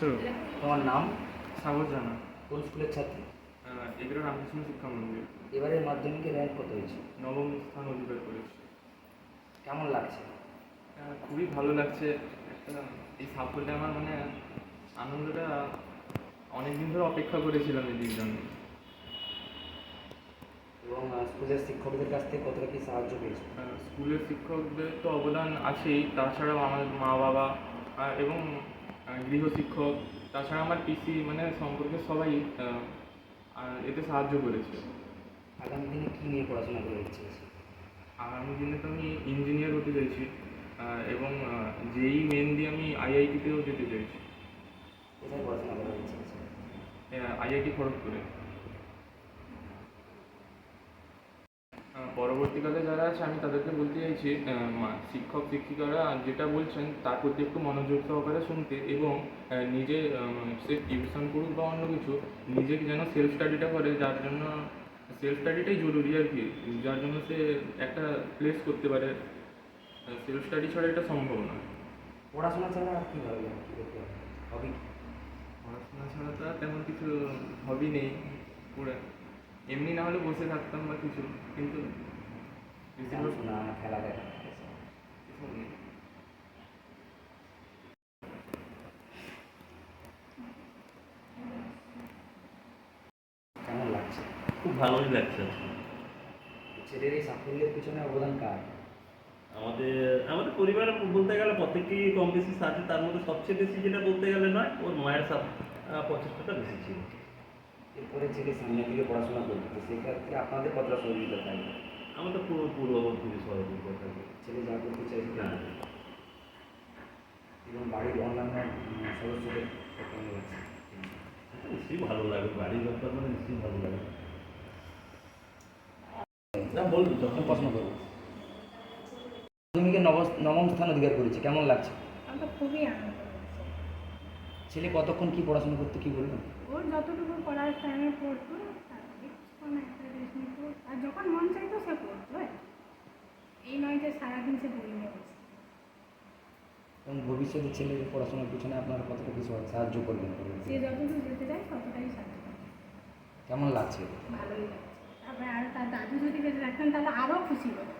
তোমার নাম? সাগর জানা কোন স্কুলের ছাত্রী? এগুলো রামকৃষ্ণ শিক্ষা মন্দির। এবারের মাধ্যমিকে র্যাঙ্ক কত হয়েছে? নবম স্থান অধিকার করেছি। কেমন লাগছে? খুবই ভালো লাগছে। একটা এই সাফল্যে আমার মানে আনন্দটা অনেক দিন ধরে অপেক্ষা করেছিলাম এদিক জন্য এবং স্কুলের শিক্ষকদের কাছ থেকে কতটা কি সাহায্য পেয়েছ? স্কুলের শিক্ষকদের তো অবদান আছেই তাছাড়াও আমার মা বাবা এবং গৃহশিক্ষক তাছাড়া আমার পিসি মানে সম্পর্কে সবাই এতে সাহায্য করেছে। আগামী দিনে কী নিয়ে পড়াশোনা করে ইচ্ছে আগামী দিনে তো আমি ইঞ্জিনিয়ার হতে চাইছি এবং যেই মেন দিয়ে আমি আইআইটিতেও যেতে চাইছি। কোথায় পড়াশোনা করার ইচ্ছে আছে? আইআইটি খড়গপুরে। পরবর্তীকালে যারা আছে আমি তাদেরকে বলতে চাইছি মা- শিক্ষক শিক্ষিকারা যেটা বলছেন তার প্রতি একটু মনোযোগ সহকারে শুনতে এবং নিজে সে টিউশন করুক বা অন্য কিছু নিজে যেন সেলফ স্টাডিটা করে যার জন্য সেলফ স্টাডিটাই জরুরি আর কি যার জন্য সে একটা প্লেস করতে পারে। সেলফ স্টাডি ছাড়া এটা সম্ভব নয় পড়াশোনা ছাড়া আর কী করতে হবে? হবি পড়াশোনা ছাড়া তো আর তেমন কিছু হবি নেই। পুরো এমনি না হলে বসে থাকতাম বা কিছু কিন্তু খেলা দেখা কেমন লাগছে? খুব ভালোই লাগছে। ছেলের এই সাফল্যের পিছনে অবদান কার? আমাদের আমাদের পরিবারে বলতে গেলে প্রত্যেকেই কম বেশি সাথে তার মধ্যে সবচেয়ে বেশি যেটা বলতে গেলে নয় ওর মায়ের সাথে প্রচেষ্টাটা বেশি ছিল। এরপরে ছেলে সামনের দিকে পড়াশোনা করবে তো সেক্ষেত্রে আপনাদের কতটা সহযোগিতা থাকবে? আমাদের পুরো পূর্ব থেকে সহযোগিতা থাকবে। ছেলে যা করতে চাইছে তা হ্যাঁ। এবং বাড়ির অন্যান্য সদস্যদের কেমন লাগছে নিশ্চয়ই ভালো লাগে। বাড়ির ব্যাপার মানে নিশ্চয়ই ভালো লাগে। না বলব যখন প্রশ্ন করব। মাধ্যমিকে নব নবম স্থান অধিকার করেছে কেমন লাগছে? আমার খুবই আনন্দ ছেলে কতক্ষণ কি পড়াশোনা করতে কি বলবেন ওর যতটুকু পড়ার টাইমে পড়তো আর যখন মন চাইতো সে পড়তো আর এই নয় যে সারাদিন সে বই নিয়ে বসে এবং ভবিষ্যতে ছেলের পড়াশোনার পিছনে আপনারা কতটা কিছু সাহায্য করবেন সে যতদূর যেতে চায় ততটাই সাহায্য কেমন লাগছে? ভালোই লাগছে। তারপরে আর তার দাদু যদি বেঁচে থাকতেন তাহলে আরও খুশি হতো।